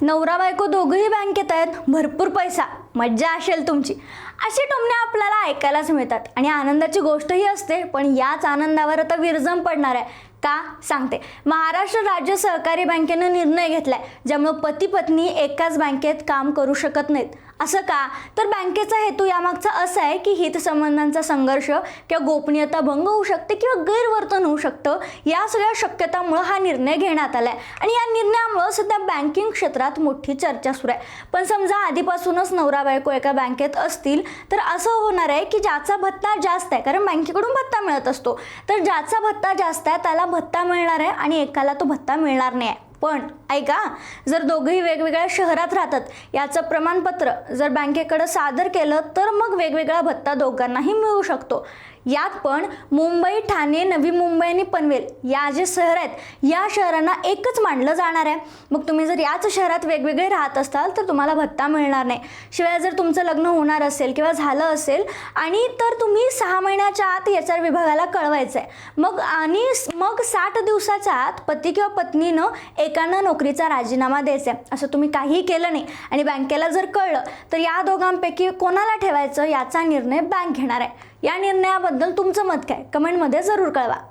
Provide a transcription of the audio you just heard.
नवरा बायको दोघंही बँकेत आहेत. भरपूर पैसा. मज्जा असेल तुमची. अशी टोमणे आपल्याला ऐकायलाच मिळतात. आणि आनंदाची गोष्टही असते पण याच आनंदावर आता विरजम पडणार आहे. का? सांगते. महाराष्ट्र राज्य सहकारी बँकेनं निर्णय घेतलाय ज्यामुळे पती पत्नी एकाच बँकेत काम करू शकत नाहीत. असं का? तर बँकेचा हेतू यामागचा असा आहे की हितसंबंधांचा संघर्ष किंवा गोपनीयता भंग होऊ शकते किंवा गैरवर्तन होऊ शकतं या सगळ्या शक्यतामुळं हा निर्णय घेण्यात आला आहे आणि या निर्णयामुळं सध्या बँकिंग क्षेत्रात मोठी चर्चा सुरू आहे. पण समजा आधीपासूनच नवरा बायको एका बँकेत असतील तर असं होणार आहे की ज्याचा भत्ता जास्त आहे कारण बँकेकडून भत्ता मिळत असतो. तर ज्याचा भत्ता जास्त आहे त्याला भत्ता मिळणार आहे आणि एकाला तो भत्ता मिळणार नाही आहे. पण ऐका जर दोघंही वेगवेगळ्या शहरात राहतात याचं प्रमाणपत्र जर बँकेकडं सादर केलं तर मग वेगवेगळा भत्ता दोघांनाही मिळू शकतो. यात पण मुंबई ठाणे नवी मुंबई आणि पनवेल या जे शहर आहेत या शहरांना एकच मानलं जाणार आहे. मग तुम्ही जर याच शहरात वेगवेगळे राहत असाल तर तुम्हाला भत्ता मिळणार नाही. शिवाय जर तुमचं लग्न होणार असेल किंवा झालं असेल आणि तर तुम्ही सहा महिन्याच्या आत एच आर विभागाला कळवायचं आहे मग आणि मग साठ दिवसाच्या आत पती किंवा पत्नीनं एकानं नोकरीचा राजीनामा द्यायचा आहे असं तुम्ही काहीही केलं नाही. आणि बँकेला जर कळलं तर या दोघांपैकी कोणाला ठेवायचं याचा निर्णय बँक घेणार आहे. या निर्णयाबद्दल तुमचं मत काय? कमेंटमध्ये जरूर कळवा.